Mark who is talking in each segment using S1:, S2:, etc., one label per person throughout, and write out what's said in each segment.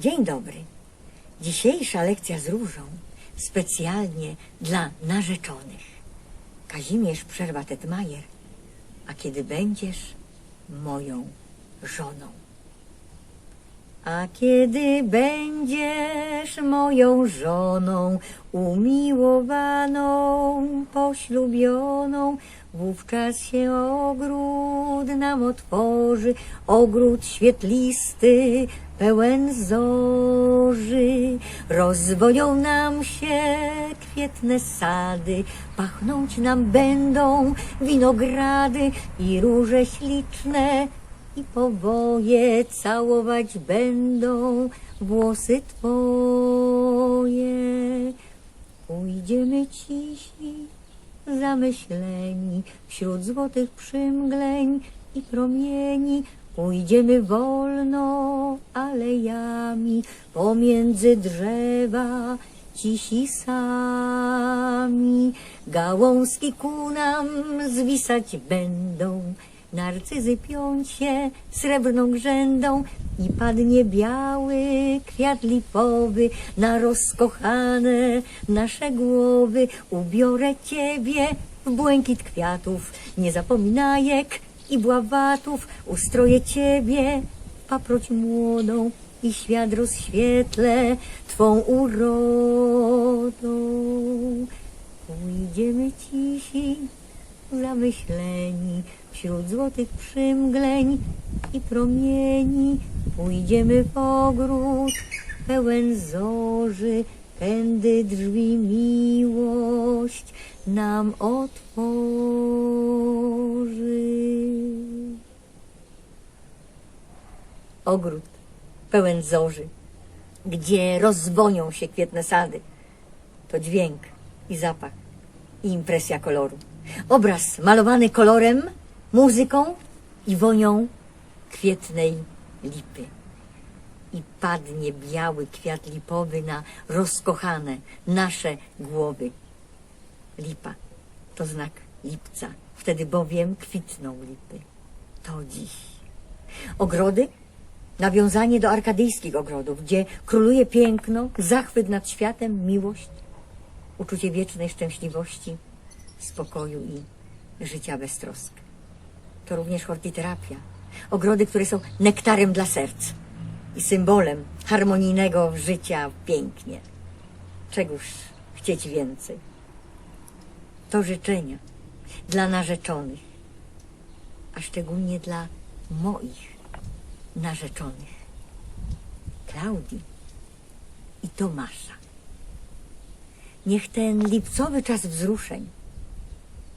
S1: Dzień dobry. Dzisiejsza lekcja z różą specjalnie dla narzeczonych. Kazimierz przerwa Tetmajer, a kiedy będziesz moją żoną. A kiedy będziesz moją żoną, umiłowaną, poślubioną, wówczas się ogród nam otworzy, ogród świetlisty, pełen zorzy. Rozwoją nam się kwietne sady, pachnąć nam będą winogrady i róże śliczne, i całować będą włosy twoje. Pójdziemy cisi, zamyśleni, wśród złotych przymgleń i promieni. Pójdziemy wolno alejami, pomiędzy drzewa, cisi sami. Gałązki ku nam zwisać będą, narcyzy piąć się srebrną grzędą i padnie biały kwiat lipowy na rozkochane nasze głowy. Ubiorę ciebie w błękit kwiatów, nie zapominajek i bławatów. Ustroję ciebie paproć młodą i świat rozświetlę twą urodą. Pójdziemy cisi, zamyśleni, wśród złotych przymgleń i promieni. Pójdziemy w ogród pełen zorzy, pędy drzwi miłość nam otworzy. Ogród pełen zorzy, gdzie rozwonią się kwietne sady. To dźwięk i zapach i impresja koloru. Obraz malowany kolorem, muzyką i wonią kwietnej lipy. I padnie biały kwiat lipowy na rozkochane nasze głowy. Lipa to znak lipca, wtedy bowiem kwitną lipy. To dziś. Ogrody nawiązanie do arkadyjskich ogrodów, gdzie króluje piękno, zachwyt nad światem, miłość, uczucie wiecznej szczęśliwości, spokoju i życia bez trosk. To również hortiterapia. Ogrody, które są nektarem dla serc i symbolem harmonijnego życia pięknie. Czegóż chcieć więcej? To życzenia dla narzeczonych, a szczególnie dla moich narzeczonych. Klaudii i Tomasza. Niech ten lipcowy czas wzruszeń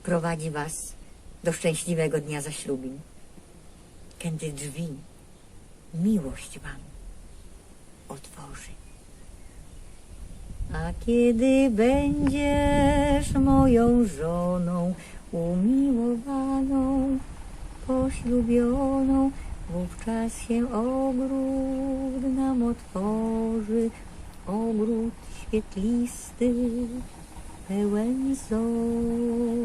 S1: prowadzi Was do szczęśliwego dnia zaślubin, kiedy drzwi miłość Wam otworzy. A kiedy będziesz moją żoną, umiłowaną, poślubioną, wówczas się ogród nam otworzy, ogród świetlisty, pełen zorzy.